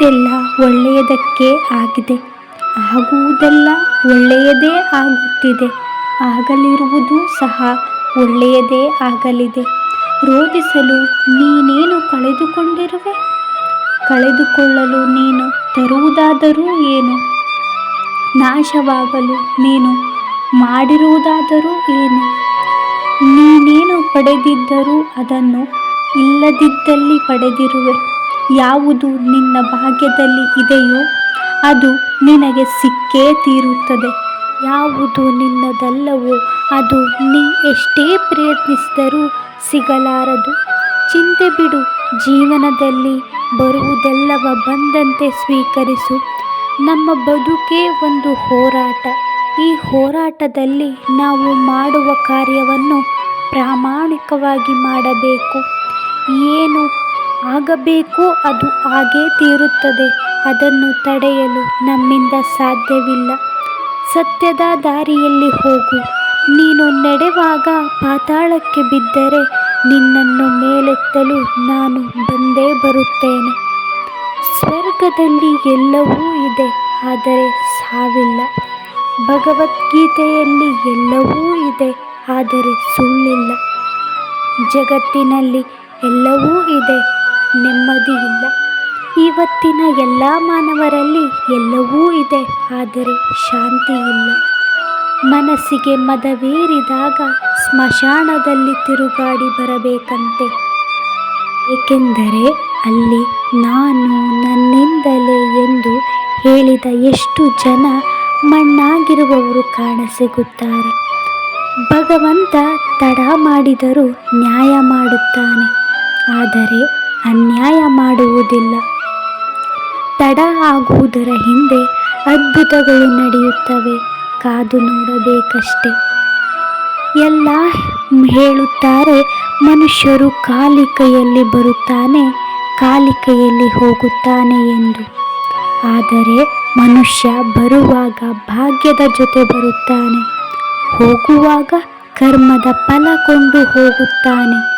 ಆಗುವುದೆಲ್ಲ ಒಳ್ಳೆಯದಕ್ಕೆ ಆಗಿದೆ. ಆಗುವುದೆಲ್ಲ ಒಳ್ಳೆಯದೇ ಆಗುತ್ತಿದೆ. ಆಗಲಿರುವುದು ಸಹ ಒಳ್ಳೆಯದೇ ಆಗಲಿದೆ. ರೋಧಿಸಲು ನೀನೇನು ಕಳೆದುಕೊಂಡಿರುವೆ? ಕಳೆದುಕೊಳ್ಳಲು ನೀನು ತರುವುದಾದರೂ ಏನು? ನಾಶವಾಗಲು ನೀನು ಮಾಡಿರುವುದಾದರೂ ಏನು? ನೀನೇನು ಪಡೆದಿದ್ದರೂ ಅದನ್ನು ಇಲ್ಲದಿದ್ದಲ್ಲಿ ಪಡೆದಿರುವೆ. ಯಾವುದು ನಿನ್ನ ಭಾಗ್ಯದಲ್ಲಿ ಇದೆಯೋ ಅದು ನಿನಗೆ ಸಿಕ್ಕೇ ತೀರುತ್ತದೆ. ಯಾವುದು ನಿನ್ನದಲ್ಲವೋ ಅದು ನೀ ಎಷ್ಟೇ ಪ್ರಯತ್ನಿಸಿದರೂ ಸಿಗಲಾರದು. ಚಿಂತೆ ಬಿಡು, ಜೀವನದಲ್ಲಿ ಬರುವುದೆಲ್ಲವ ಬಂದಂತೆ ಸ್ವೀಕರಿಸು. ನಮ್ಮ ಬದುಕೇ ಒಂದು ಹೋರಾಟ. ಈ ಹೋರಾಟದಲ್ಲಿ ನಾವು ಮಾಡುವ ಕಾರ್ಯವನ್ನು ಪ್ರಾಮಾಣಿಕವಾಗಿ ಮಾಡಬೇಕು. ಏನು ಆಗಬೇಕೋ, ಅದು ಹಾಗೇ ತೀರುತ್ತದೆ. ಅದನ್ನು ತಡೆಯಲು ನಮ್ಮಿಂದ ಸಾಧ್ಯವಿಲ್ಲ. ಸತ್ಯದ ದಾರಿಯಲ್ಲಿ ಹೋಗು. ನೀನು ನಡೆವಾಗ ಪಾತಾಳಕ್ಕೆ ಬಿದ್ದರೆ ನಿನ್ನನ್ನು ಮೇಲೆತ್ತಲು ನಾನು ಬಂದೇ ಬರುತ್ತೇನೆ. ಸ್ವರ್ಗದಲ್ಲಿ ಎಲ್ಲವೂ ಇದೆ, ಆದರೆ ಸಾವಿಲ್ಲ. ಭಗವದ್ಗೀತೆಯಲ್ಲಿ ಎಲ್ಲವೂ ಇದೆ, ಆದರೆ ಸುಳ್ಳಿಲ್ಲ. ಜಗತ್ತಿನಲ್ಲಿ ಎಲ್ಲವೂ ಇದೆ ನೆಮ್ಮದಿ ಇಲ್ಲ. ಇವತ್ತಿನ ಎಲ್ಲ ಮಾನವರಲ್ಲಿ ಎಲ್ಲವೂ ಇದೆ, ಆದರೆ ಶಾಂತಿ ಇಲ್ಲ. ಮನಸ್ಸಿಗೆ ಮದವೇರಿದಾಗ ಸ್ಮಶಾನದಲ್ಲಿ ತಿರುಗಾಡಿ ಬರಬೇಕಂತೆ. ಏಕೆಂದರೆ ಅಲ್ಲಿ ನಾನು ನನ್ನಿಂದಲೇ ಎಂದು ಹೇಳಿದ ಎಷ್ಟು ಜನ ಮಣ್ಣಾಗಿರುವವರು ಕಾಣಸಿಗುತ್ತಾರೆ. ಭಗವಂತ ತಡ ಮಾಡಿದರೂ ನ್ಯಾಯ ಮಾಡುತ್ತಾನೆ. ಆದರೆ ಅನ್ಯಾಯ ಮಾಡುವುದಿಲ್ಲ. ತಡ ಆಗುವುದರ ಹಿಂದೆ ಅದ್ಭುತಗಳು ನಡೆಯುತ್ತವೆ. ಕಾದು ನೋಡಬೇಕಷ್ಟೆ. ಎಲ್ಲ ಹೇಳುತ್ತಾರೆ, ಮನುಷ್ಯರು ಖಾಲಿ ಕೈಯಲ್ಲಿ ಬರುತ್ತಾನೆ ಖಾಲಿ ಕೈಯಲ್ಲಿ ಹೋಗುತ್ತಾನೆ ಎಂದು. ಆದರೆ ಮನುಷ್ಯ ಬರುವಾಗ ಭಾಗ್ಯದ ಜೊತೆ ಬರುತ್ತಾನೆ. ಹೋಗುವಾಗ ಕರ್ಮದ ಫಲ ಕೊಂಡು ಹೋಗುತ್ತಾನೆ.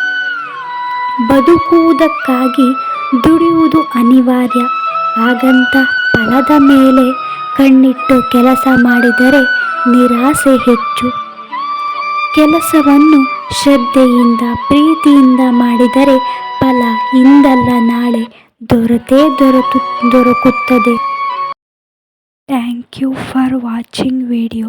ಬದುಕುವುದಕ್ಕಾಗಿ ದುಡಿಯುವುದು ಅನಿವಾರ್ಯ. ಹಾಗಂತ ಫಲದ ಮೇಲೆ ಕಣ್ಣಿಟ್ಟು ಕೆಲಸ ಮಾಡಿದರೆ ನಿರಾಸೆ ಹೆಚ್ಚು. ಕೆಲಸವನ್ನು ಶ್ರದ್ಧೆಯಿಂದ, ಪ್ರೀತಿಯಿಂದ ಮಾಡಿದರೆ ಫಲ ಇಂದಲ್ಲ ನಾಳೆ ದೊರೆತೇ ದೊರೆತು, ದೊರಕುತ್ತದೆ. Thank you for watching video